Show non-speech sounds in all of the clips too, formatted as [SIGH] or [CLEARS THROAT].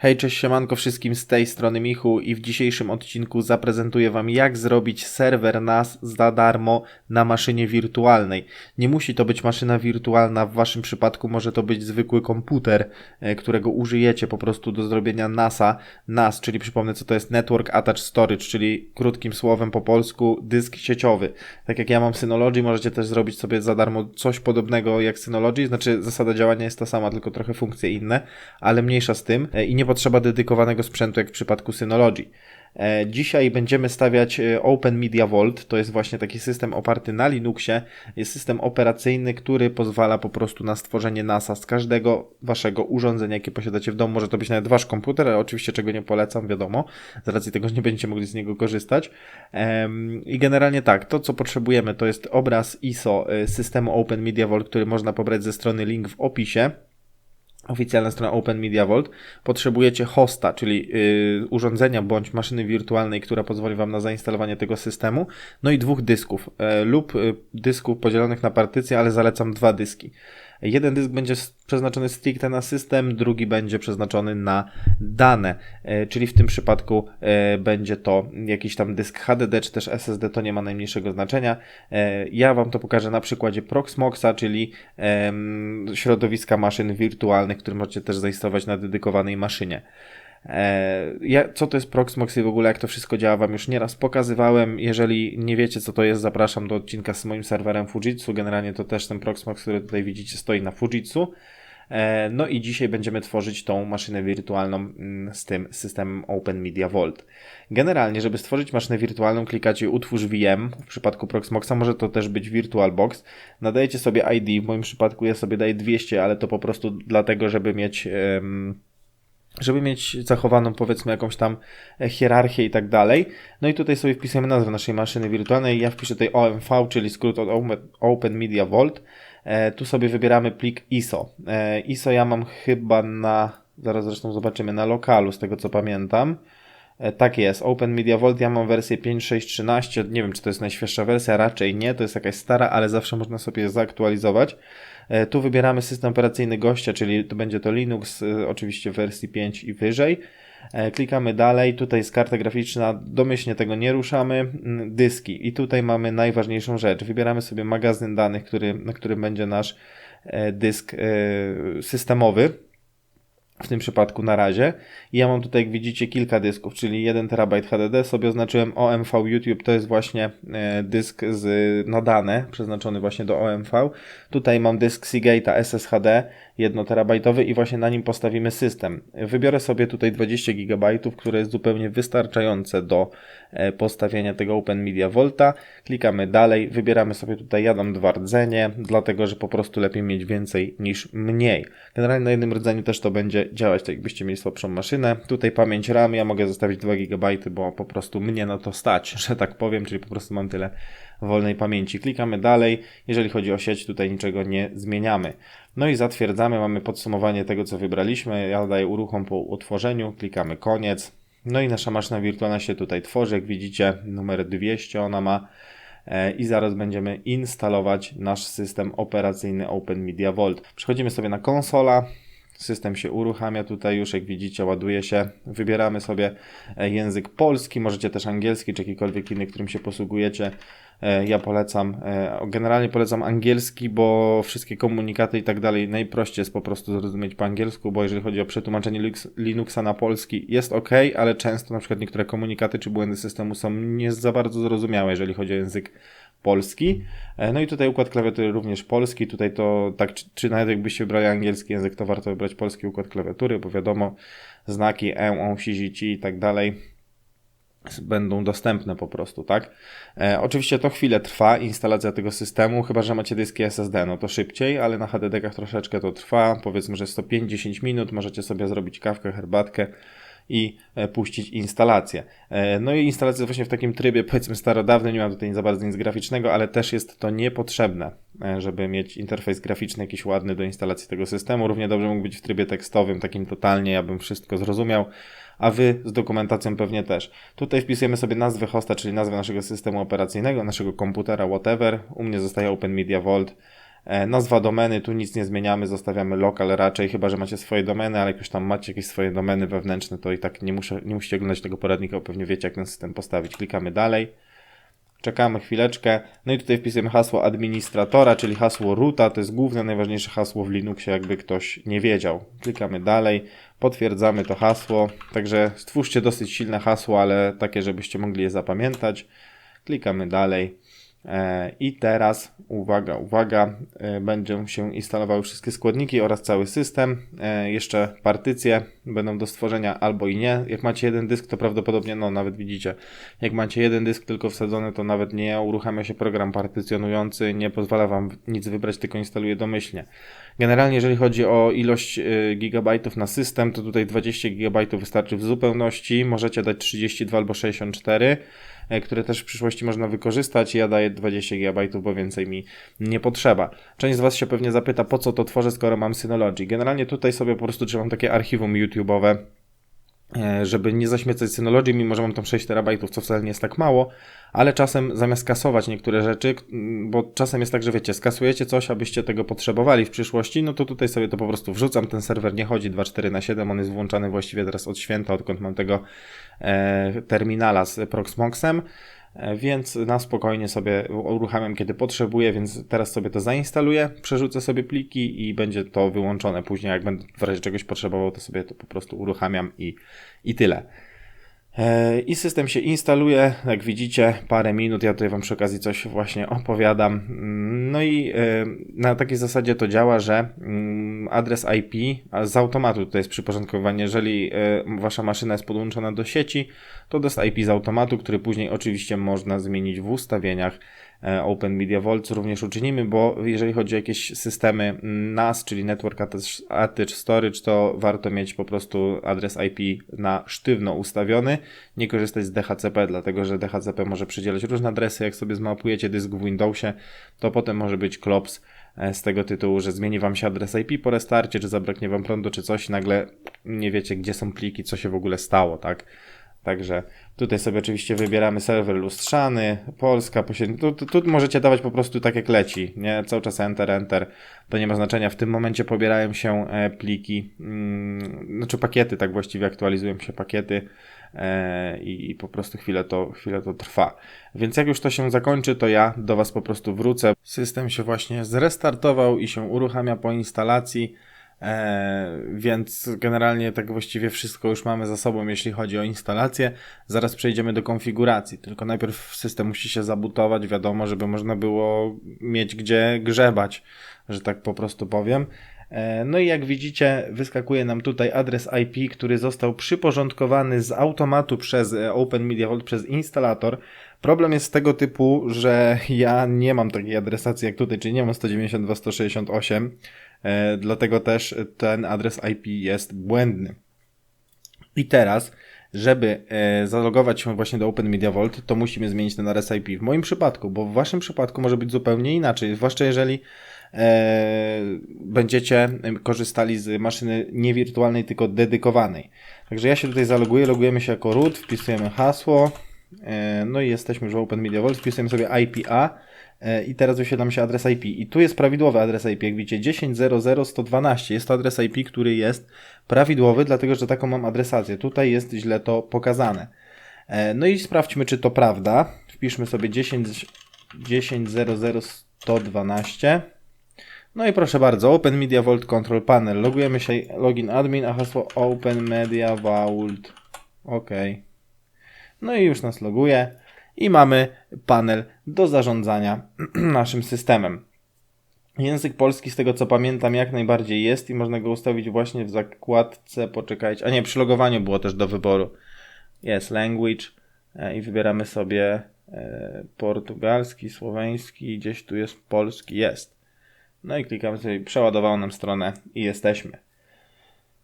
Hej, cześć siemanko wszystkim z tej strony Michu i w dzisiejszym odcinku zaprezentuję Wam jak zrobić serwer NAS za darmo na maszynie wirtualnej. Nie musi to być maszyna wirtualna, w Waszym przypadku może to być zwykły komputer, e, którego użyjecie po prostu do zrobienia NASa. NAS, czyli przypomnę co to jest Network Attached Storage, czyli krótkim słowem po polsku dysk sieciowy. Tak jak ja mam Synology, możecie też zrobić sobie za darmo coś podobnego jak Synology, znaczy zasada działania jest ta sama, tylko trochę funkcje inne, ale mniejsza z tym e, i nie potrzeba dedykowanego sprzętu, jak w przypadku Synology. E, dzisiaj będziemy stawiać e, Open Media Vault. To jest właśnie taki system oparty na Linuxie. Jest system operacyjny, który pozwala po prostu na stworzenie NASA z każdego waszego urządzenia, jakie posiadacie w domu. Może to być nawet wasz komputer, ale oczywiście czego nie polecam, wiadomo. Z racji tego, że nie będziecie mogli z niego korzystać. I generalnie tak, to co potrzebujemy to jest obraz ISO e, systemu Open Media Vault, który można pobrać ze strony link w opisie oficjalna strona Open Media Vault, potrzebujecie hosta, czyli yy, urządzenia bądź maszyny wirtualnej, która pozwoli Wam na zainstalowanie tego systemu, no i dwóch dysków yy, lub yy, dysków podzielonych na partycje, ale zalecam dwa dyski. Jeden dysk będzie przeznaczony stricte na system, drugi będzie przeznaczony na dane, e, czyli w tym przypadku e, będzie to jakiś tam dysk HDD czy też SSD, to nie ma najmniejszego znaczenia. E, ja Wam to pokażę na przykładzie Proxmoxa, czyli środowiska maszyn wirtualnych, które możecie też zainstalować na dedykowanej maszynie. E, ja, co to jest Proxmox i w ogóle jak to wszystko działa Wam już nieraz pokazywałem. Jeżeli nie wiecie co to jest, zapraszam do odcinka z moim serwerem Fujitsu. Generalnie to też ten Proxmox, który tutaj widzicie stoi na Fujitsu. E, no i dzisiaj będziemy tworzyć tą maszynę wirtualną mm, z tym systemem Open Media Vault. Generalnie, żeby stworzyć maszynę wirtualną, klikacie utwórz VM. W przypadku Proxmoxa może to też być VirtualBox. Nadajecie sobie ID. W moim przypadku ja sobie daję 200, ale to po prostu dlatego, żeby mieć um, żeby mieć zachowaną powiedzmy jakąś tam e, hierarchię i tak dalej. No i tutaj sobie wpisujemy nazwę naszej maszyny wirtualnej. Ja wpiszę tutaj OMV, czyli skrót od Open Media Vault. E, tu sobie wybieramy plik ISO. E, ISO ja mam chyba na, zaraz zresztą zobaczymy, na lokalu z tego co pamiętam. Tak jest, Open Media Vault, ja mam wersję 5.6.13, nie wiem czy to jest najświeższa wersja, raczej nie, to jest jakaś stara, ale zawsze można sobie zaktualizować. E, tu wybieramy system operacyjny gościa, czyli to będzie to Linux, e, oczywiście w wersji 5 i wyżej. Klikamy dalej, tutaj jest karta graficzna, domyślnie tego nie ruszamy, mm, dyski. I tutaj mamy najważniejszą rzecz. Wybieramy sobie magazyn danych, który, na którym będzie nasz dysk systemowy w tym przypadku na razie. I ja mam tutaj, jak widzicie, kilka dysków, czyli 1 TB HDD. Sobie oznaczyłem OMV YouTube, to jest właśnie e, dysk z, na dane, przeznaczony właśnie do OMV. Tutaj mam dysk Seagate'a SSHD, 1 terabajtowy i właśnie na nim postawimy system. Wybiorę sobie tutaj 20 GB, które jest zupełnie wystarczające do postawienia tego Open Media Volta. Klikamy dalej, wybieramy sobie tutaj ja dam dwa rdzenie, dlatego że po prostu lepiej mieć więcej niż mniej. Generalnie na jednym rdzeniu też to będzie działać, tak jakbyście mieli słabszą maszynę. Tutaj pamięć RAM, ja mogę zostawić 2 GB, bo po prostu mnie na to stać, [LAUGHS] że tak powiem, czyli po prostu mam tyle wolnej pamięci. Klikamy dalej. Jeżeli chodzi o sieć, tutaj niczego nie zmieniamy. No i zatwierdzamy, mamy podsumowanie tego, co wybraliśmy. Ja daję uruchom po utworzeniu, klikamy koniec. No i nasza maszyna wirtualna się tutaj tworzy. Jak widzicie, numer 200 ona ma e, i zaraz będziemy instalować nasz system operacyjny Open Media Vault. Przechodzimy sobie na konsola. System się uruchamia tutaj już, jak widzicie, ładuje się. Wybieramy sobie e, język polski, możecie też angielski, czy jakikolwiek inny, którym się posługujecie. E, ja polecam, e, generalnie polecam angielski, bo wszystkie komunikaty i tak dalej najprościej jest po prostu zrozumieć po angielsku, bo jeżeli chodzi o przetłumaczenie Linuxa na polski jest ok, ale często na przykład niektóre komunikaty czy błędy systemu są nie za bardzo zrozumiałe, jeżeli chodzi o język polski. E, no i tutaj układ klawiatury również polski. Tutaj to tak, czy, czy nawet jakbyście wybrali angielski język, to warto wybrać polski układ klawiatury, bo wiadomo, znaki e, on, si, ci i tak dalej będą dostępne po prostu, tak? E, oczywiście to chwilę trwa instalacja tego systemu, chyba że macie dyski SSD, no to szybciej, ale na HDD-kach troszeczkę to trwa, powiedzmy, że 105-10 minut, możecie sobie zrobić kawkę, herbatkę, i e, puścić instalację. E, no i instalacja właśnie w takim trybie powiedzmy starodawnym, nie mam tutaj za bardzo nic graficznego, ale też jest to niepotrzebne, e, żeby mieć interfejs graficzny jakiś ładny do instalacji tego systemu. Równie dobrze mógł być w trybie tekstowym, takim totalnie, ja bym wszystko zrozumiał a Wy z dokumentacją pewnie też. Tutaj wpisujemy sobie nazwę hosta, czyli nazwę naszego systemu operacyjnego, naszego komputera, whatever. U mnie zostaje Open Media Vault nazwa domeny, tu nic nie zmieniamy, zostawiamy lokal raczej, chyba że macie swoje domeny, ale jak już tam macie jakieś swoje domeny wewnętrzne, to i tak nie, muszę, nie musicie oglądać tego poradnika, bo pewnie wiecie, jak ten system postawić. Klikamy dalej. Czekamy chwileczkę. No i tutaj wpisujemy hasło administratora, czyli hasło roota. To jest główne, najważniejsze hasło w Linuxie, jakby ktoś nie wiedział. Klikamy dalej, potwierdzamy to hasło. Także stwórzcie dosyć silne hasło, ale takie, żebyście mogli je zapamiętać. Klikamy dalej. E, I teraz, uwaga, uwaga, e, będą się instalowały wszystkie składniki oraz cały system. E, jeszcze partycje będą do stworzenia albo i nie. Jak macie jeden dysk, to prawdopodobnie, no nawet widzicie, jak macie jeden dysk tylko wsadzony, to nawet nie uruchamia się program partycjonujący, nie pozwala Wam nic wybrać, tylko instaluje domyślnie. Generalnie, jeżeli chodzi o ilość gigabajtów na system, to tutaj 20 gigabajtów wystarczy w zupełności. Możecie dać 32 albo 64 E, które też w przyszłości można wykorzystać. Ja daję 20 GB, bo więcej mi nie potrzeba. Część z Was się pewnie zapyta, po co to tworzę, skoro mam Synology. Generalnie tutaj sobie po prostu trzymam takie archiwum YouTube'owe, e, żeby nie zaśmiecać Synology, mimo że mam tam 6 terabajtów, co wcale nie jest tak mało, ale czasem zamiast kasować niektóre rzeczy, bo czasem jest tak, że wiecie, skasujecie coś, abyście tego potrzebowali w przyszłości, no to tutaj sobie to po prostu wrzucam, ten serwer nie chodzi 24 na 7 on jest włączany właściwie teraz od święta, odkąd mam tego e, terminala z Proxmoxem, e, więc na spokojnie sobie uruchamiam, kiedy potrzebuję, więc teraz sobie to zainstaluję, przerzucę sobie pliki i będzie to wyłączone. Później, jak będę w razie czegoś potrzebował, to sobie to po prostu uruchamiam i, i tyle. E, I system się instaluje, jak widzicie, parę minut. Ja tutaj Wam przy okazji coś właśnie opowiadam. Mm, no i e, na takiej zasadzie to działa, że mm, adres IP z automatu tutaj jest przyporządkowanie. Jeżeli e, Wasza maszyna jest podłączona do sieci, to to jest IP z automatu, który później oczywiście można zmienić w ustawieniach Open Media Vault również uczynimy, bo jeżeli chodzi o jakieś systemy NAS, czyli Network Attached Storage, to warto mieć po prostu adres IP na sztywno ustawiony, nie korzystać z DHCP, dlatego że DHCP może przydzielać różne adresy, jak sobie zmapujecie dysk w Windowsie, to potem może być klops e, z tego tytułu, że zmieni Wam się adres IP po restarcie, czy zabraknie Wam prądu, czy coś, nagle nie wiecie, gdzie są pliki, co się w ogóle stało, tak? Także tutaj sobie oczywiście wybieramy serwer lustrzany, Polska, tu, tu, tu, możecie dawać po prostu tak jak leci, nie? Cały czas enter, enter, to nie ma znaczenia. W tym momencie pobierają się e, pliki, mm, znaczy pakiety, tak właściwie aktualizują się pakiety e, i, i, po prostu chwilę to, chwilę to trwa. Więc jak już to się zakończy, to ja do Was po prostu wrócę. System się właśnie zrestartował i się uruchamia po instalacji. E, więc generalnie tak właściwie wszystko już mamy za sobą, jeśli chodzi o instalację. Zaraz przejdziemy do konfiguracji, tylko najpierw system musi się zabutować, wiadomo, żeby można było mieć gdzie grzebać, że tak po prostu powiem. E, no i jak widzicie, wyskakuje nam tutaj adres IP, który został przyporządkowany z automatu przez e, Open Media Vault, przez instalator. Problem jest tego typu, że ja nie mam takiej adresacji jak tutaj, czyli nie mam 192.168. E, dlatego też ten adres IP jest błędny. I teraz, żeby e, zalogować się właśnie do Open Media Vault, to musimy zmienić ten adres IP. W moim przypadku, bo w waszym przypadku może być zupełnie inaczej, zwłaszcza jeżeli e, będziecie korzystali z maszyny nie wirtualnej, tylko dedykowanej. Także ja się tutaj zaloguję, logujemy się jako root, wpisujemy hasło, no i jesteśmy już w Open Media Vault, wpisujemy sobie IPA, i teraz wyświetlam się adres IP. I tu jest prawidłowy adres IP, jak widzicie, 10.00.112. Jest to adres IP, który jest prawidłowy, dlatego że taką mam adresację. Tutaj jest źle to pokazane. E, no i sprawdźmy, czy to prawda. Wpiszmy sobie 10.00.112. No i proszę bardzo, Open Media Vault Control Panel. Logujemy się login admin, a hasło Open Media Vault. OK. No i już nas loguje i mamy panel do zarządzania [CLEARS THROAT] naszym systemem. Język polski, z tego co pamiętam, jak najbardziej jest i można go ustawić właśnie w zakładce. Poczekajcie, a nie, przy logowaniu było też do wyboru. Jest language e, i wybieramy sobie e, portugalski, słoweński, gdzieś tu jest polski, jest. No i klikamy sobie, przeładowało nam stronę i jesteśmy.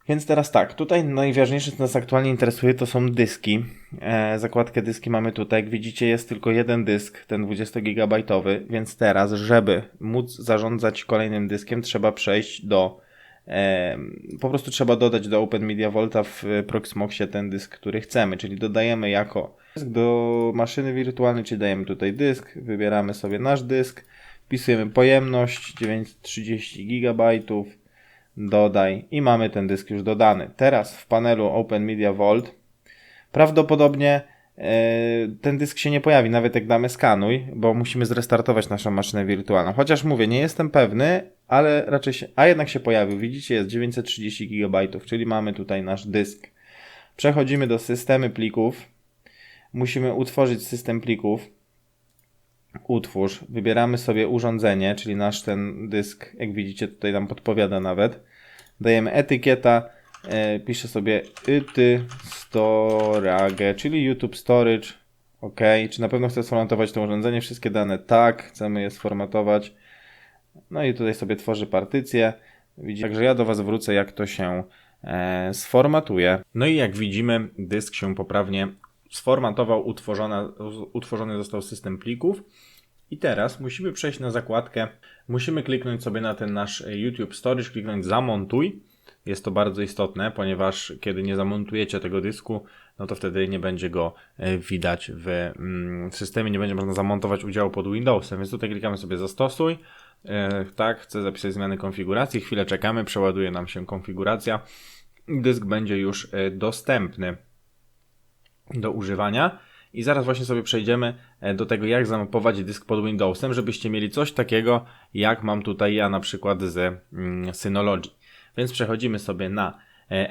Więc teraz tak, tutaj najważniejsze, co nas aktualnie interesuje, to są dyski. E, zakładkę dyski mamy tutaj. Jak widzicie, jest tylko jeden dysk, ten 20 GB, więc teraz, żeby móc zarządzać kolejnym dyskiem, trzeba przejść do. E, po prostu trzeba dodać do Open Media Volta w Proxmoxie ten dysk, który chcemy, czyli dodajemy jako dysk do maszyny wirtualnej, czyli dajemy tutaj dysk, wybieramy sobie nasz dysk Wpisujemy pojemność 930 GB, dodaj i mamy ten dysk już dodany. Teraz w panelu Open Media Vault prawdopodobnie e, ten dysk się nie pojawi, nawet jak damy skanuj, bo musimy zrestartować naszą maszynę wirtualną. Chociaż mówię, nie jestem pewny, ale raczej się, a jednak się pojawił. Widzicie, jest 930 GB, czyli mamy tutaj nasz dysk. Przechodzimy do systemy plików. Musimy utworzyć system plików. Utwórz. Wybieramy sobie urządzenie, czyli nasz ten dysk, jak widzicie, tutaj nam podpowiada nawet. Dajemy etykieta. E, piszę sobie ity storage, czyli YouTube storage. OK. Czy na pewno chcę sformatować to urządzenie? Wszystkie dane tak. Chcemy je sformatować. No i tutaj sobie tworzy partycję. Widzicie, także ja do Was wrócę, jak to się e, sformatuje. No i jak widzimy, dysk się poprawnie sformatował, utworzona, utworzony został system plików. I teraz musimy przejść na zakładkę. Musimy kliknąć sobie na ten nasz YouTube Storage, kliknąć zamontuj. Jest to bardzo istotne, ponieważ kiedy nie zamontujecie tego dysku, no to wtedy nie będzie go e, widać w, mm, w systemie, nie będzie można zamontować udziału pod Windowsem. Więc tutaj klikamy sobie zastosuj. E, tak, chcę zapisać zmiany konfiguracji. Chwilę czekamy, przeładuje nam się konfiguracja. Dysk będzie już e, dostępny do używania. I zaraz właśnie sobie przejdziemy e, do tego, jak zamapować dysk pod Windowsem, żebyście mieli coś takiego, jak mam tutaj ja na przykład z mm, Synology. Więc przechodzimy sobie na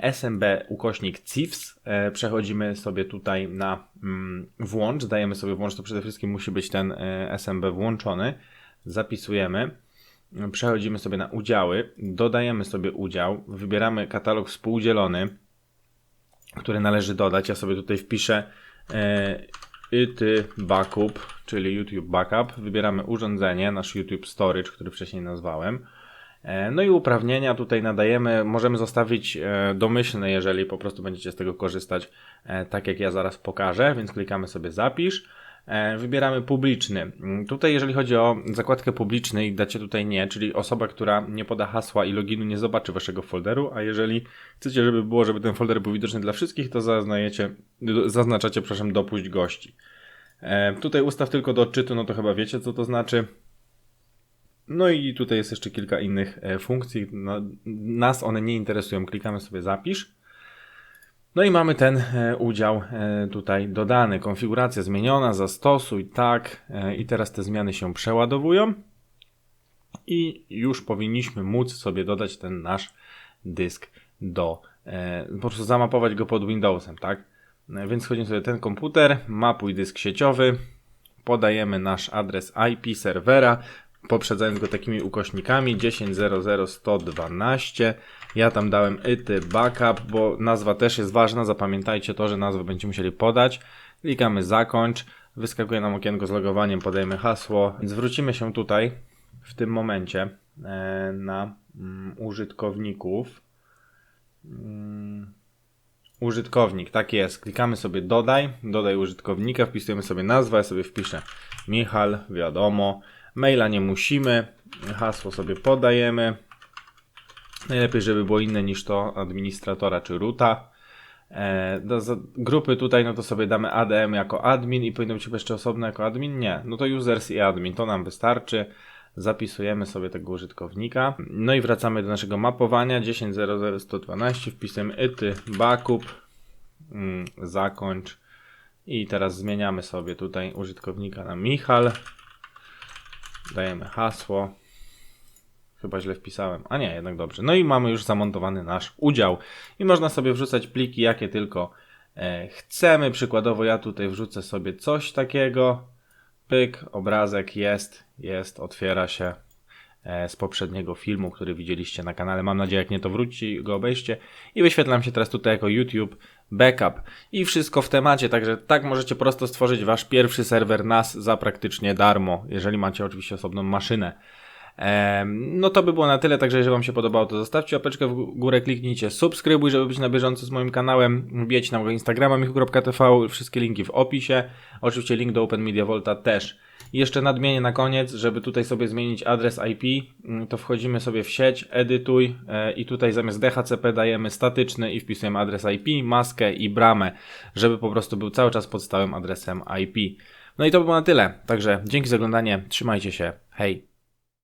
SMB ukośnik CIFS, przechodzimy sobie tutaj na mm, włącz, dajemy sobie włącz, to przede wszystkim musi być ten SMB włączony, zapisujemy. Przechodzimy sobie na udziały, dodajemy sobie udział, wybieramy katalog współdzielony, który należy dodać. Ja sobie tutaj wpiszę e, backup, czyli YouTube backup. Wybieramy urządzenie, nasz YouTube storage, który wcześniej nazwałem. E, no i uprawnienia tutaj nadajemy, możemy zostawić e, domyślne, jeżeli po prostu będziecie z tego korzystać, e, tak jak ja zaraz pokażę, więc klikamy sobie zapisz. E, wybieramy publiczny. Mm, tutaj, jeżeli chodzi o zakładkę publiczny i dacie tutaj nie, czyli osoba, która nie poda hasła i loginu nie zobaczy waszego folderu, a jeżeli chcecie, żeby było, żeby ten folder był widoczny dla wszystkich, to zaznajecie, zaznaczacie, przepraszam, dopuść gości. E, tutaj ustaw tylko do odczytu, no to chyba wiecie, co to znaczy. No i tutaj jest jeszcze kilka innych e, funkcji. No, nas one nie interesują. Klikamy sobie zapisz. No i mamy ten e, udział e, tutaj dodany. Konfiguracja zmieniona, zastosuj, tak. E, I teraz te zmiany się przeładowują. I już powinniśmy móc sobie dodać ten nasz dysk do, po prostu zamapować go pod Windowsem, tak? Więc wchodzimy sobie ten komputer, mapuj dysk sieciowy, podajemy nasz adres IP serwera, poprzedzając go takimi ukośnikami 10.0.0.112. Ja tam dałem ity backup, bo nazwa też jest ważna. Zapamiętajcie to, że nazwę będziemy musieli podać. Klikamy zakończ. Wyskakuje nam okienko z logowaniem, podajemy hasło. Zwrócimy się tutaj w tym momencie e, na mm, użytkowników. Mm, użytkownik, tak jest. Klikamy sobie dodaj, dodaj użytkownika, wpisujemy sobie nazwę, ja sobie wpiszę Michal, wiadomo. Maila nie musimy, hasło sobie podajemy. Najlepiej, żeby było inne niż to administratora czy roota. E, do grupy tutaj, no to sobie damy ADM jako admin i powinno być jeszcze osobno jako admin? Nie. No to users i admin, to nam wystarczy. Zapisujemy sobie tego użytkownika. No i wracamy do naszego mapowania 10.0.0.112. Wpisujemy ity backup, zakończ. I teraz zmieniamy sobie tutaj użytkownika na Michal. Dajemy hasło. Chyba źle wpisałem. A nie, jednak dobrze. No i mamy już zamontowany nasz udział. I można sobie wrzucać pliki, jakie tylko e, chcemy. Przykładowo ja tutaj wrzucę sobie coś takiego. Pyk, obrazek jest, jest, otwiera się e, z poprzedniego filmu, który widzieliście na kanale. Mam nadzieję, jak nie to wróci, go obejście. I wyświetlam się teraz tutaj jako YouTube backup. I wszystko w temacie, także tak możecie prosto stworzyć wasz pierwszy serwer NAS za praktycznie darmo, jeżeli macie oczywiście osobną maszynę. No to by było na tyle, także jeżeli Wam się podobało, to zostawcie łapeczkę w górę, kliknijcie subskrybuj, żeby być na bieżąco z moim kanałem, wbijcie na mojego Instagrama michu.tv, wszystkie linki w opisie, oczywiście link do Open Media Volta też. Jeszcze nadmienię na koniec, żeby tutaj sobie zmienić adres IP, mm, to wchodzimy sobie w sieć, edytuj e, i tutaj zamiast DHCP dajemy statyczny i wpisujemy adres IP, maskę i bramę, żeby po prostu był cały czas pod stałym adresem IP. No i to by było na tyle, także dzięki za oglądanie, trzymajcie się, hej!